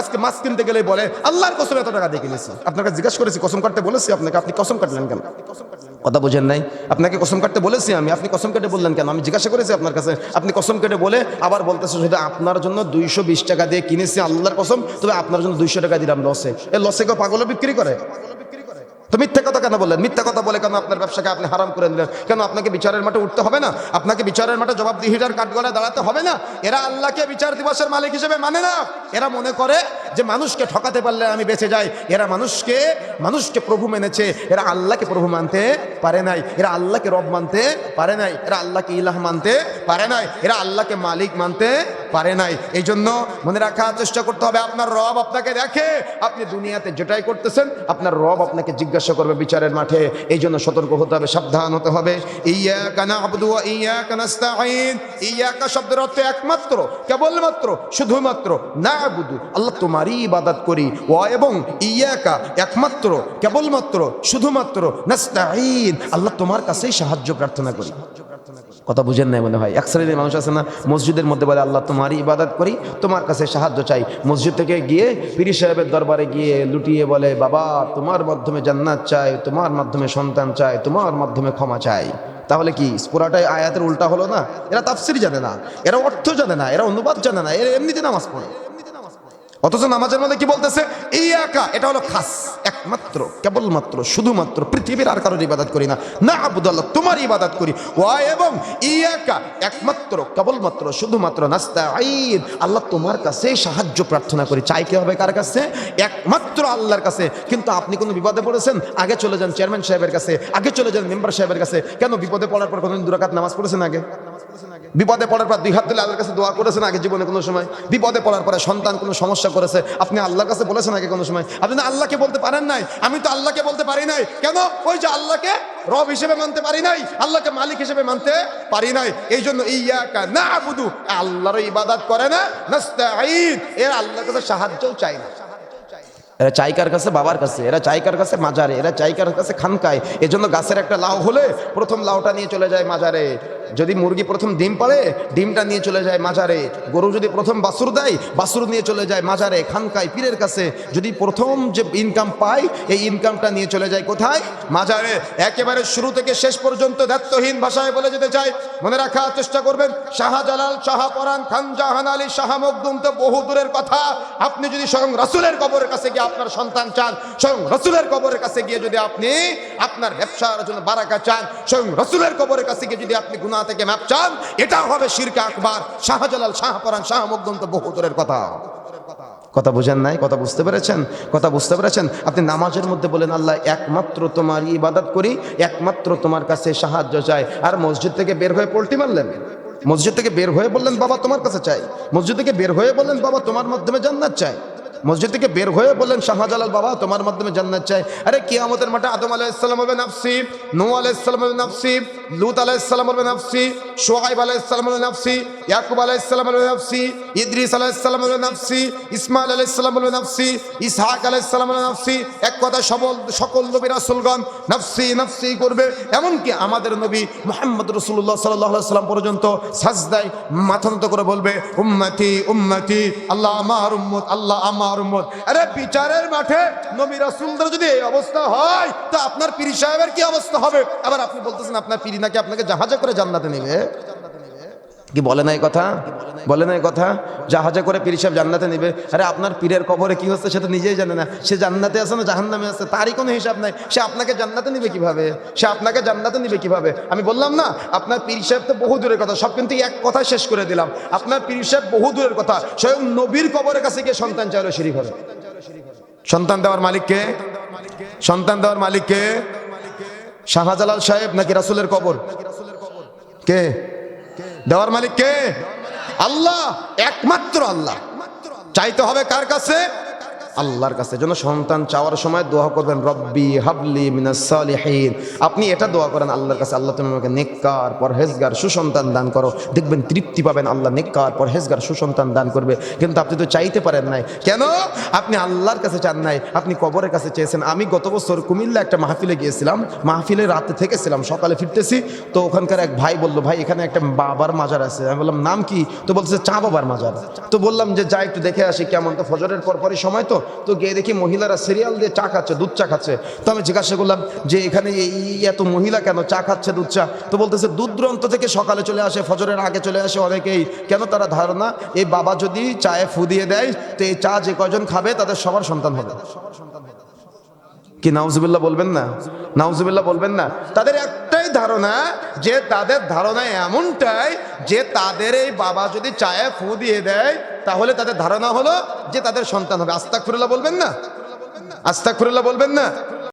আজকে মাছ কিনতে গেলে বলে, আল্লাহর কসম এত টাকা দিয়ে কিনেছি? আপনাকে জিজ্ঞাসা করেছি, কসম কাটতে বলেছি আপনাকে, আপনি কসম কাটলেন কেন? কথা বোঝেন নাই? আপনাকে কসম কাটতে বলেছি আমি, আপনি কসম কেটে বললেন কেন? আমি জিজ্ঞাসা করেছি আপনার কাছে, আপনি কসম কেটে বলে আবার বলতেছে শুধু আপনার জন্য দুইশো বিশ টাকা দিয়ে কিনেছি, আল্লাহর কসম, তবে আপনার জন্য দুইশো টাকা দিলাম লসে এ। লসে কেউ পাগলও বিক্রি করে? তো মিথ্যা কথা কেন বললেন? মিথ্যা কথা বলে কেন আপনার ব্যবসাকে আপনি হারাম করে দিলেন? কেন আপনাকে বিচারের মাঠে উঠতে হবে না? আপনাকে বিচারের মাঠে জবাবদিহিটার কাঠগড়ায় দাঁড়াতে হবে না? এরা আল্লাহকে বিচার দিবসের মালিক হিসেবে মানে না। এরা মনে করে যে মানুষকে ঠকাতে পারলে আমি বেঁচে যাই, এরা মানুষকে মানুষকে প্রভু মেনেছে, এরা আল্লাহকে প্রভু মানতে পারে নাই, এরা আল্লাহকে রব মানতে পারে নাই, এরা আল্লাহকে ইলাহ মানতে পারে নাই, এরা আল্লাহকে মালিক মানতে পারে নাই। এই জন্য মনে রাখার চেষ্টা করতে হবে, আপনার রব আপনাকে দেখে, আপনি দুনিয়াতে যেটাই করতেছেন, আপনার রব আপনাকে জিজ্ঞাসা করবে বিচারের মাঠে। এই জন্য সতর্ক হতে হবে, সাবধান হতে হবে। একমাত্র, কেবলমাত্র, শুধুমাত্র না'বুদু, আল্লাহ তোমারই ইবাদত করি। ওয়া এবং ইয়াকা একমাত্র, কেবলমাত্র, শুধুমাত্র নাস্তাঈন। আল্লাহ তোমার কাছেই সাহায্য প্রার্থনা করি। কথা বুঝেন নাই মনে হয়? এক শ্রেণির মানুষ আছে না? মসজিদের মধ্যে বলে, আল্লাহ, তোমারই ইবাদত করি, তোমার কাছে সাহায্য চাই। মসজিদ থেকে গিয়ে পিরি সাহেবের দরবারে গিয়ে লুটিয়ে বলে, বাবা, তোমার মাধ্যমে জান্নাত চাই, তোমার মাধ্যমে সন্তান চাই, তোমার মাধ্যমে ক্ষমা চাই। তাহলে কি পুরাটাই আয়াতের উল্টা হলো না? এরা তাফসির জানে না, এরা অর্থ জানে না, এরা অনুবাদ জানে না, এরা এমনিতে নামাজ পড়ে। অথচ নামাজের মধ্যে কি বলতেছে? এই এটা হলো খাস, একমাত্র, কেবলমাত্র, শুধুমাত্র পৃথিবীর আর কারোর ইবাদত করি না। না, আবুদাল্লাহ তোমার ইবাদত করি। ওয়া, এবং ইয়াকা, একমাত্র, কেবলমাত্র, শুধুমাত্র নাস্তা আইন আল্লাহ তোমার কাছে সাহায্য প্রার্থনা করি। চাই কি হবে কার কাছে? একমাত্র আল্লাহর কাছে। কিন্তু আপনি কোনো বিপদে পড়েছেন? আগে চলে যান চেয়ারম্যান সাহেবের কাছে, আগে চলে যান মেম্বার সাহেবের কাছে। কেন বিপদে পড়ার পর কোনোদিন দুরাকাত নামাজ পড়েছেন আগে? বিপদে পড়ার পর দুই হাত তুলে আল্লাহর কাছে দোয়া করেছেন আগে জীবনে কোনো সময়? বিপদে পড়ার পরে সন্তান কোনো সমস্যা করেছে? আপনি আল্লাহর কাছে বলেছেন আগে কোনো সময়? আপনি না আল্লাহকে বলতে পারেন নাই? আমি তো আল্লাহকে বলতে পারি নাই। কেন? ওই যে আল্লাহকে রব হিসেবে মানতে পারি নাই। আল্লাহকে মালিক হিসেবে মানতে পারি নাই। এই জন্য ইয়াকা না বুধু আল্লাহর ইবাদত করে না, নাস্তাঈন। এর আল্লাহর কাছে সাহায্যও চাই না। এরা চাইকার কাছে বাবার কাছে, এরা চাইকার কাছে মাজারে, এরা চাইকার কাছে খানকায়। এজন্য গাছের একটা লাউ হলে প্রথম লাউটা নিয়ে চলে যায় মাজারে। যদি মুরগি প্রথম ডিম পাড়ে, ডিমটা নিয়ে চলে যায় মাজারে। গরু যদি প্রথম বাছুর দেয়, বাছুর নিয়ে চলে যায় মাজারে, খানকায়, পীরের কাছে। যদি প্রথম যে ইনকাম পায়, এই ইনকামটা নিয়ে চলে যায় কোথায়? মাজারে। একেবারে শুরু থেকে শেষ পর্যন্ত দায়িত্বহীন ভাষায় বলে যেতে চাই। মনে রাখার চেষ্টা করবেন, শাহজালাল শাহপরান খান জাহান আলী, শাহ তো বহু দূরের কথা। আপনি যদি স্বয়ং রাসুলের কবরের কাছে গিয়ে আপনার সন্তান চান, স্বয়ং রসুলের কবরের কাছে গিয়ে যদি আপনি আপনার ব্যবসার জন্য বারাকা চান, স্বয়ং রসুলের কবরের কাছে গিয়ে যদি আপনি গুনাহ থেকে মাপ চান এটা হবে শিরকে আকবার। শাহজালাল শাহপরান শাহ মকদুম তো বহু দূরের কথা। কথা বুঝেন নাই? কথা বুঝতে পেরেছেন? কথা বুঝতে পেরেছেন? আপনি নামাজের মধ্যে বলেন, আল্লাহ, একমাত্র তোমার ইবাদত করি, একমাত্র তোমার কাছে সাহায্য চাই। আর মসজিদ থেকে বের হয়ে পোল্টি মারলেন। মসজিদ থেকে বের হয়ে বললেন, বাবা, তোমার কাছে চাই। মসজিদ থেকে বের হয়ে বললেন, বাবা, তোমার মাধ্যমে জান্নাত চাই। মসজিদ থেকে বের হয়ে বললেন, শাহজালাল বাবা, তোমার মাধ্যমে জান্নাত চাই। আরে, কিয়ামতের মাঠে আদম আলাইসাল্লাম হবে নাফসি নু আলাইসাল্লাম হবে নাফসি। লুত আলাইহিসসালাম হবে নাফসি, সোহাইব আলাইহিসসালাম হবে নাফসি, ইয়াকুব আলাইহিসসালাম হবে নাফসি, ইদ্রিস আলাইহিসসালাম হবে নাফসি ইসমাইল আলাইহিসসালাম হবে নাফসি, ইসহাক আলাইহিসসালাম হবে নাফসি, এক কথা সবল, সকল নবী রাসূলগণ নাফসি নাফসি করবে। এমনকি আমাদের নবী মুহাম্মদ রাসূলুল্লাহ সাল্লাল্লাহু আলাইহি সাল্লাম পর্যন্ত সাজদায় মাথা নত করে বলবে, উম্মতি উম্মতি, আল্লাহ আমার উম্মত, আল্লাহ আমার উম্মত। আরে বিচারের মাঠে নবী রাসূলদের যদি এই অবস্থা হয়, তো আপনার পীর সাহেবের কি অবস্থা হবে? আবার আপনি বলতেছেন আপনার পীর নাকি আপনাকে জাহাজে করে জান্নাতে নেবে। কি বলে নাই কথা? বলে নাই কথা? জাহাজে করে পীর সাহেব জান্নাতে নেবে। আরে আপনার পীরের কবরে কি হচ্ছে সে তো নিজেই জানে না। সে জান্নাতে আছে না, জাহান্নামে আছে, তারই কোনো হিসাব নাই। সে আপনাকে জান্নাতে নিবে কীভাবে? সে আপনাকে জান্নাতে নিবে কীভাবে? আমি বললাম না, আপনার পীর সাহেব তো বহু দূরের কথা, সব কিন্তু এক কথা শেষ করে দিলাম। আপনার পীর সাহেব বহু দূরের কথা, স্বয়ং নবীর কবরের কাছে গিয়ে সন্তান চাইলো শিরিক হবে। সন্তান দেওয়ার মালিককে? সন্তান দেওয়ার মালিককে? শাহজালাল সাহেব নাকি রাসুলের কবর? কে? দেওয়ার মালিক কে? আল্লাহ, একমাত্র আল্লাহ। চাইতে হবে কার কাছে? আল্লাহর কাছে। যেন সন্তান চাওয়ার সময় দোয়া করবেন, রব্বি হাবলি মিনাস সালিহিন। আপনি এটা দোয়া করেন আল্লাহর কাছে, আল্লাহ, তুমি আমাকে নেককার, পরহেজগার, সুসন্তান দান করো। দেখবেন তৃপ্তি পাবেন আল্লাহ নেককার, পরহেজগার, সুসন্তান দান করবে। কিন্তু আপনি তো চাইতে পারেন নাই। কেন? আপনি আল্লাহর কাছে চান নাই। আপনি কবরের কাছে চেয়েছেন। আমি গত বছর কুমিল্লা একটা মাহফিলে গিয়েছিলাম। মাহফিলে রাতে থেকেছিলাম, সকালে ফিরতেছি। তো ওখানকার এক ভাই বলল, ভাই, এখানে একটা বাবার মাজার আছে। আমি বললাম, নাম কি? তো বলছে, চা বাবার মাজার। তো বললাম যে যাই একটু দেখে আসি কেমন। তো ফজরের পর পরই সময় তো। তো গিয়ে দেখি মহিলারা সিরিয়াল দিয়ে চা খাচ্ছে, দুধ চা খাচ্ছে। তো আমি জিজ্ঞাসা করলাম যে, এখানে এই এত মহিলা কেন চা খাচ্ছে, দুধ চা? তো বলতেছে দূর দূরান্ত থেকে সকালে চলে আসে, ফজরের আগে চলে আসে অনেকেই। কেন তারা ধারণা এই বাবা যদি চায়ে ফু দিয়ে দেয়, তো এই চা যে কজন খাবে, তাদের সবার সন্তান হবে। কি নাউজুবিল্লাহ বলবেন না? নাউজুবিল্লাহ বলবেন না? তাদের একটাই ধারণা, যে তাদের ধারণা এমনটাই যে তাদের এই বাবা যদি চায়ে ফু দিয়ে দেয়, তাহলে তাদের ধারণা হলো যে তাদের সন্তান হবে। আস্তাক ফুরুল্লাহ বলবেন না? আস্তাক ফুরুল্লাহ বলবেন না?